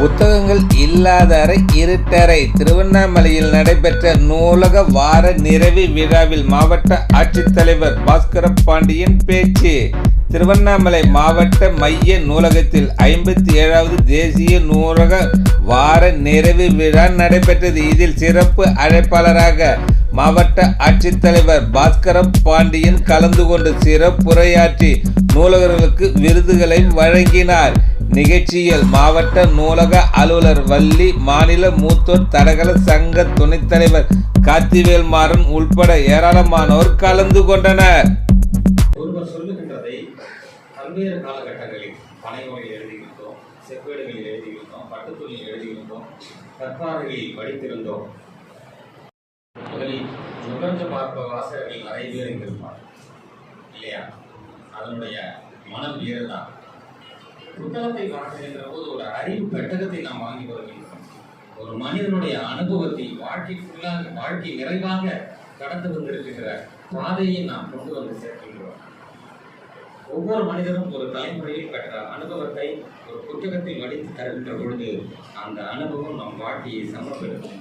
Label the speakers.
Speaker 1: புத்தகங்கள் இல்லாத அறை இருட்டறை. திருவண்ணாமலையில் நடைபெற்ற நூலக வார நிறைவு விழாவில் மாவட்ட ஆட்சித்தலைவர் பாஸ்கர பாண்டியன் பேச்சு. திருவண்ணாமலை மாவட்ட மைய நூலகத்தில் ஐம்பத்தி ஏழாவது தேசிய நூலக வார நிறைவு விழா நடைபெற்றது. இதில் சிறப்பு அழைப்பாளராக மாவட்ட ஆட்சித்தலைவர் பாஸ்கர பாண்டியன் கலந்து கொண்டு சிறப்புரையாற்றி நூலகர்களுக்கு விருதுகளை வழங்கினார். நிகழ்ச்சியில் மாவட்ட நூலக அலுவலர் வள்ளி மாநில மூத்தோர் தடகள சங்க துணைத் தலைவர் கார்த்திவேல் மாறன் உள்பட ஏராளமானோர் கலந்து கொண்டனர்.
Speaker 2: ஒருவர் சொல்லுகின்றதை பல்வேறு காலகட்டங்களில் பனைமொழியில் எழுதியிருந்தோம் செப்பேடுகளில் எழுதியிருந்தோம் பட்டுத்துணியில் எழுதியிருந்தோம் கற்பாறைகளில் படித்திருந்தோம். முதலில் நுகர்ந்து பார்ப்ப வாசகர்கள் நிறைய பேர் இருந்திருப்பார் இல்லையா? அதனுடைய மனம் வேறுதான். புத்தகத்தை வாழ்கின்ற போது ஒரு அறிவு பெட்டகத்தை நாம் வாங்கி வருகின்றோம் ஒரு மனிதனுடைய அனுபவத்தை வாழ்க்கை ஃபுல்லாக வாழ்க்கை நிறைவாக கடந்து வந்திருக்கின்ற பாதையை நாம் கொண்டு வந்து சேர்க்கின்றோம். ஒவ்வொரு மனிதனும் ஒரு தலைமுறையில் பெற்ற அனுபவத்தை ஒரு புத்தகத்தில் வடித்து தருகின்ற பொழுது அந்த அனுபவம் நம் வாழ்க்கையை சமப்படுத்தும்